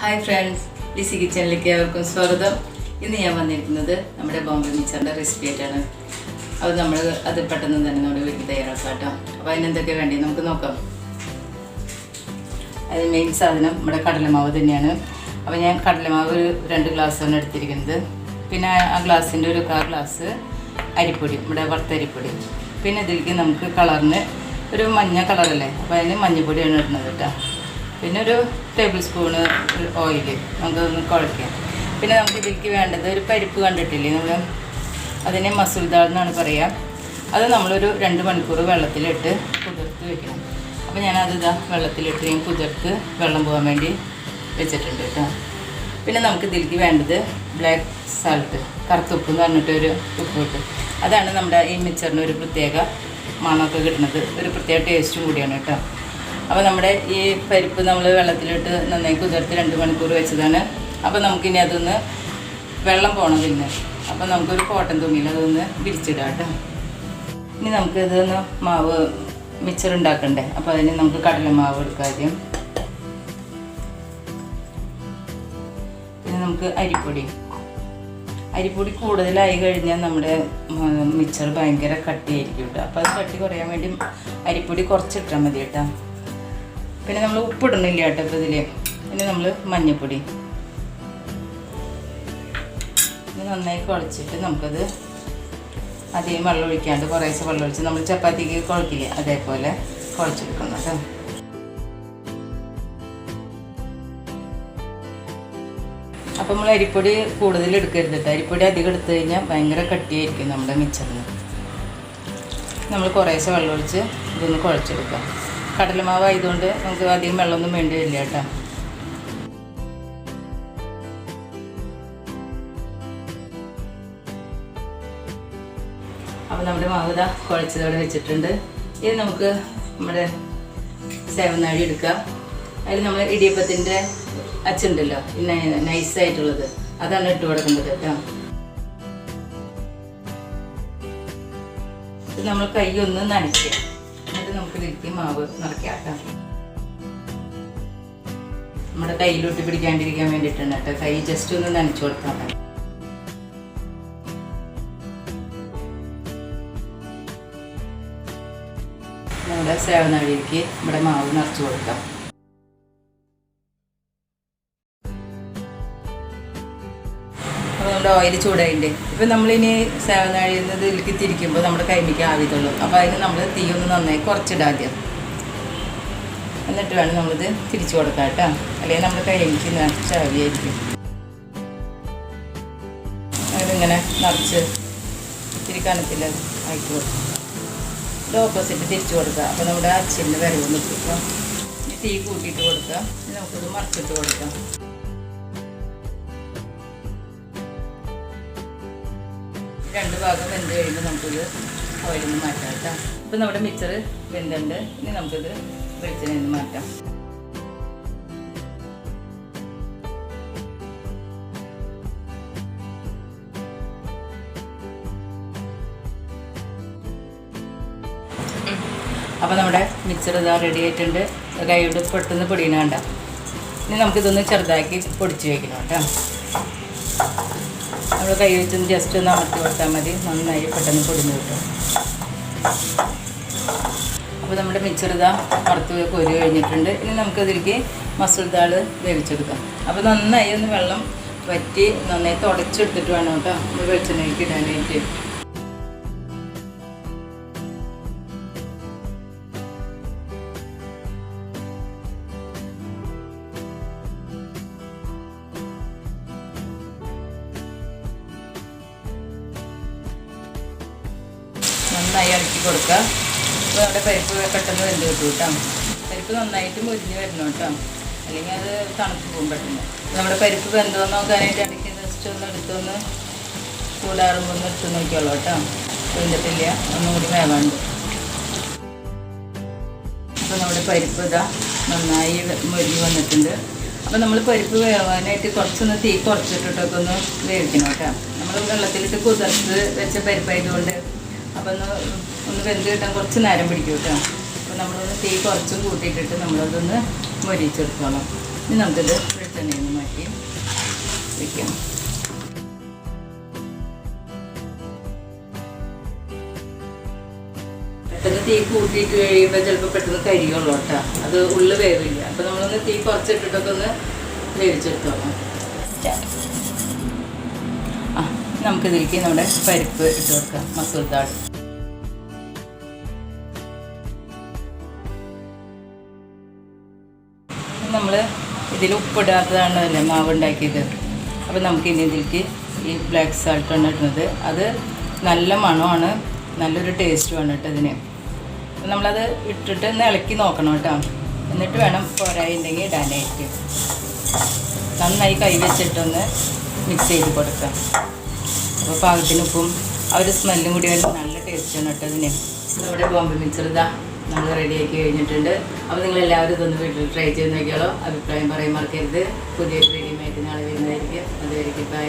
Hi friends Lissy കിച്ചണിലേക്ക് ഏവർക്കും സ്വാഗതം. ഇന്ന് ഞാൻ വന്നിരിക്കുന്നത് നമ്മുടെ ബോംബെ മിച്ചറിന്റെ റെസിപ്പി ആയിട്ടാണ്. അത് നമ്മൾ അത് പെട്ടെന്ന് തന്നെ നമ്മുടെ വീട്ടിൽ തയ്യാറാക്കാം കേട്ടോ അപ്പോൾ അതിനെന്തൊക്കെ വേണ്ടി നമുക്ക് നോക്കാം. അത് മെയിൻ സാധനം നമ്മുടെ കടലമാവ് തന്നെയാണ്. അപ്പോൾ ഞാൻ കടലമാവ് ഒരു രണ്ട് ഗ്ലാസ്സാണ് എടുത്തിരിക്കുന്നത്. പിന്നെ ആ ഗ്ലാസ്സിന്റെ ഒരു കാ ഗ്ലാസ് അരിപ്പൊടി നമ്മുടെ വറുത്ത അരിപ്പൊടി. പിന്നെ ഇതിലേക്ക് നമുക്ക് കളറിന് ഒരു മഞ്ഞ കളറല്ലേ? അപ്പോൾ അതിന് മഞ്ഞപ്പൊടിയാണ് ഇടുന്നത് കേട്ടോ. പിന്നെ ഒരു ടേബിൾ സ്പൂണ് ഓയിൽ നമുക്കൊന്ന് കുഴക്കാം. പിന്നെ നമുക്ക് ഇതിലേക്ക് വേണ്ടത് ഒരു പരിപ്പ് കണ്ടിട്ടില്ലേ നമ്മൾ അതിനെ മസൂർ ദാൾ എന്നാണ് പറയുക അത് നമ്മളൊരു രണ്ട് മണിക്കൂർ വെള്ളത്തിലിട്ട് കുതിർത്ത് വെക്കണം. അപ്പോൾ ഞാനത് ഇതാ വെള്ളത്തിലിട്ട് ഞാൻ കുതിർത്ത് വെള്ളം പോകാൻ വേണ്ടി വെച്ചിട്ടുണ്ട് കേട്ടോ. പിന്നെ നമുക്ക് ഇതിലേക്ക് വേണ്ടത് ബ്ലാക്ക് സാൾട്ട് കറുത്തുപ്പ് എന്ന് പറഞ്ഞിട്ട് ഒരു ഉപ്പ് കിട്ടും അതാണ് നമ്മുടെ ഈ മിക്സറിന് ഒരു പ്രത്യേക മണമൊക്കെ കിട്ടുന്നത്. ഒരു പ്രത്യേക ടേസ്റ്റും കൂടിയാണ് കേട്ടോ. അപ്പോൾ നമ്മുടെ ഈ പരിപ്പ് നമ്മൾ വെള്ളത്തിലിട്ട് നന്നായി കുതിർത്ത് രണ്ട് മണിക്കൂർ വെച്ചതാണ്. അപ്പോൾ നമുക്കിനി അതൊന്ന് വെള്ളം പോകണം പിന്നെ. അപ്പോൾ നമുക്കൊരു കോട്ടൺ തുണിയിൽ അതൊന്ന് വിരിച്ചിടാം കേട്ടോ. ഇനി നമുക്കിതൊന്ന് മാവ് മിച്ചർ ഉണ്ടാക്കണ്ടേ? അപ്പോൾ അതിന് നമുക്ക് കടലമാവ് എടുക്കാം ആദ്യം. പിന്നെ നമുക്ക് അരിപ്പൊടി. അരിപ്പൊടി കൂടുതലായി കഴിഞ്ഞാൽ നമ്മുടെ മിച്ചർ ഭയങ്കര കട്ടിയായിരിക്കും കേട്ടോ. അപ്പോൾ അത് കട്ടി കുറയാൻ വേണ്ടി അരിപ്പൊടി കുറച്ചിട്ടാൽ മതി കേട്ടോ. പിന്നെ നമ്മൾ ഉപ്പിടുന്നില്ല കേട്ടോ ഇപ്പോൾ ഇതിൽ പിന്നെ നമ്മൾ മഞ്ഞൾപ്പൊടി ഇത് നന്നായി കുഴച്ചിട്ട് നമുക്കത് അധികം വെള്ളം ഒഴിക്കാണ്ട് കുറേശ്ശെ വെള്ളം ഒഴിച്ച് നമ്മൾ ചപ്പാത്തിക്ക് കുഴക്കില്ലേ അതേപോലെ കുഴച്ചെടുക്കണം കേട്ടോ. അപ്പം നമ്മൾ അരിപ്പൊടി കൂടുതൽ എടുക്കരുത് കേട്ടോ. അരിപ്പൊടി അധികം എടുത്തു കഴിഞ്ഞാൽ ഭയങ്കര കട്ടിയായിരിക്കും നമ്മുടെ മിച്ചറിന് നമ്മൾ കുറേശ്ശെ വെള്ളം ഒഴിച്ച് ഇതൊന്ന് കുഴച്ചെടുക്കാം. കടലമാവ് ആയതുകൊണ്ട് നമുക്ക് അധികം വെള്ളമൊന്നും വേണ്ടി വരില്ല കേട്ടോ. അപ്പോൾ നമ്മുടെ മാവ് ഇതാ കുഴച്ചതോടെ വെച്ചിട്ടുണ്ട്. ഇത് നമുക്ക് നമ്മുടെ സേവനാഴി എടുക്കാം. അതിൽ നമ്മൾ ഇടിയപ്പത്തിന്റെ അച്ചുണ്ടല്ലോ നൈസായിട്ടുള്ളത്. അതാണ് ഇട്ട് കൊടുക്കേണ്ടത് കേട്ടോ. നമ്മൾ കൈ ഒന്ന് നനയ്ക്കുക. നമുക്ക് മാവ് നിറയ്ക്കാം നമ്മുടെ കയ്യിലൊട്ടി പിടിക്കാണ്ടിരിക്കാൻ വേണ്ടിയിട്ടാണ് കേട്ടോ. കൈ ജസ്റ്റ് ഒന്ന് നനച്ചു കൊടുത്താൽ മതി. നമ്മുടെ സേവനവഴിക്ക് നമ്മുടെ മാവ് നിറച്ചു കൊടുക്കാം. നമ്മുടെ ഓയിൽ ചൂടായിട്ടുണ്ട് ഇപ്പം നമ്മളിനി സേവനാഴിയുന്നത് ഇതിലേക്ക് തിരിക്കുമ്പോൾ നമ്മുടെ കൈമിക്ക് ആവിതുള്ളൂ അപ്പോൾ അതിന് നമ്മൾ തീ ഒന്ന് നന്നായി കുറച്ചിടാം ആദ്യം എന്നിട്ട് വേണം നമ്മളിത് തിരിച്ചു കൊടുക്കാം കേട്ടോ. അല്ലെങ്കിൽ നമ്മുടെ കൈമിക്ക് നിറച്ച് ആവിയായിരിക്കും അതിങ്ങനെ നിറച്ച് കനത്തിൽ ആക്കി കൊടുക്കും. ഇത് ഓപ്പോസിറ്റ് തിരിച്ചു കൊടുക്കുക. അപ്പോൾ നമ്മുടെ അച്ഛന്റെ വരവ് നിൽക്കും. തീ കൂട്ടിയിട്ട് കൊടുക്കുക. നമുക്കിത് മറച്ചിട്ട് കൊടുക്കാം. രണ്ട് ഭാഗം വെന്ത് കഴിയുമ്പോൾ നമുക്കിത് ഓയിൽ നിന്ന് മാറ്റാം കേട്ടോ. ഇപ്പം നമ്മുടെ മിക്സർ വെന്തുണ്ട്. ഇനി നമുക്കിത് വെളിച്ചെണ്ണ നിന്ന് മാറ്റാം. അപ്പോൾ നമ്മുടെ മിക്സർ ഇതാ റെഡി ആയിട്ടുണ്ട്. കൈയോട് പെട്ടെന്ന് പൊടിയണ വേണ്ട ഇനി നമുക്കിതൊന്ന് ചെറുതാക്കി പൊടിച്ച് വയ്ക്കണം കേട്ടോ. നമ്മൾ കൈ വെച്ചൊന്ന് ജസ്റ്റ് ഒന്ന് അമർത്തി കൊടുത്താൽ മതി. നന്നായി പെട്ടെന്ന് പൊടിഞ്ഞ് കിട്ടും. അപ്പോൾ നമ്മുടെ മിക്സർ ഇതാ വറുത്ത് കൊരി കഴിഞ്ഞിട്ടുണ്ട്. ഇനി നമുക്കതിലേക്ക് മസൂർ ദാൾ വേവിച്ചെടുക്കാം. അപ്പോൾ നന്നായി ഒന്ന് വെള്ളം വറ്റി നന്നായി തുടച്ചെടുത്തിട്ട് വേണം കേട്ടോ. വെളിച്ചെണ്ണയ്ക്ക് ഇടാനായിട്ട്. നന്നായി ഇളക്കി കൊടുക്കുക. അപ്പോൾ നമ്മുടെ പരിപ്പ് പെട്ടെന്ന് വെന്ത് കിട്ടും കേട്ടോ. പരിപ്പ് നന്നായിട്ട് മുരിഞ്ഞ് വരണം കേട്ടോ. അല്ലെങ്കിൽ അത് തണുത്ത് പോകും പെട്ടെന്ന്. നമ്മുടെ പരിപ്പ് വെന്തോ നോക്കാനായിട്ട് ഇടയ്ക്ക് ജസ്റ്റ് ഒന്ന് എടുത്തൊന്ന് ചൂടാറുമ്പോൾ ഒന്ന് എടുത്ത് നോക്കിയോളൂ കേട്ടോ. വെന്തിട്ടില്ല. ഒന്നുകൂടി വേവാണ്ട്. അപ്പോൾ നമ്മുടെ പരിപ്പ് ഇതാ നന്നായി മുരിഞ്ഞ് വന്നിട്ടുണ്ട്. അപ്പോൾ നമ്മൾ പരിപ്പ് വേവാനായിട്ട് കുറച്ചൊന്ന് തീ കുറച്ചിട്ടിട്ടൊക്കെ ഒന്ന് വേവിക്കണം കേട്ടോ. നമ്മൾ വെള്ളത്തിലിട്ട് കുതിർത്ത് വെച്ച പരിപ്പായതുകൊണ്ട് അപ്പോൾ ഒന്ന് ഒന്ന് വെന്ത് കിട്ടാൻ കുറച്ച് നേരം പിടിക്കും കേട്ടോ. അപ്പോൾ നമ്മളൊന്ന് തീ കുറച്ചും കൂട്ടിയിട്ടിട്ട് നമ്മളതൊന്ന് മൊരിച്ചെടുക്കണം. ഇനി നമുക്കിത് വെളിച്ചെണ്ണയിൽ നിന്ന് മാറ്റി വയ്ക്കാം പെട്ടെന്ന് തീ കൂട്ടിയിട്ട് കഴിയുമ്പോൾ ചിലപ്പോൾ പെട്ടെന്ന് കരിയുള്ളൂ കേട്ടോ. അത് ഉള്ളു വേവില്ല. അപ്പോൾ നമ്മളൊന്ന് തീ കുറച്ചിട്ടിട്ടൊക്കെ ഒന്ന് വേവിച്ചെടുത്തോളാം. നമുക്കിതിലേക്ക് നമ്മുടെ പരിപ്പ് ഇട്ട് കൊടുക്കാം മസൂർ ദാൾ. നമ്മൾ ഇതിൽ അല്ലേ മാവ് ഉണ്ടാക്കിയത്? അപ്പോൾ നമുക്ക് ഇനി ഇതിലേക്ക് ഈ ബ്ലാക്ക് സാൾട്ട് ആണ് ഇടുന്നത്. അത് നല്ല മണമാണ് നല്ലൊരു ടേസ്റ്റുമാണ് കേട്ടോ ഇതിന്. നമ്മളത് ഇട്ടിട്ട് ഒന്ന് ഇളക്കി നോക്കണം കേട്ടോ. എന്നിട്ട് വേണം പോരായില്ലെങ്കിൽ ഇടാനായിട്ട്. നന്നായി കൈ വെച്ചിട്ടൊന്ന് മിക്സ് ചെയ്ത് കൊടുക്കാം. അപ്പോൾ പാകത്തിന് ഉപ്പും ആ ഒരു സ്മെല്ലും കൂടി വരുമ്പോൾ നല്ല ടേസ്റ്റാണ് കേട്ടോ ഇതിന് നമ്മുടെ ബോംബെ മിക്സർ ഇതാ നമ്മൾ റെഡിയാക്കി കഴിഞ്ഞിട്ടുണ്ട്. അപ്പോൾ നിങ്ങൾ എല്ലാവരും ഇതൊന്ന് വീട്ടിൽ ട്രൈ ചെയ്ത് നോക്കിയാലോ. അഭിപ്രായം പറയാൻ മറക്കരുത്. പുതിയ വീഡിയോ ആയിട്ട് നാളെ വരുന്നതായിരിക്കും. അതുവരെയ്ക്ക് ബൈ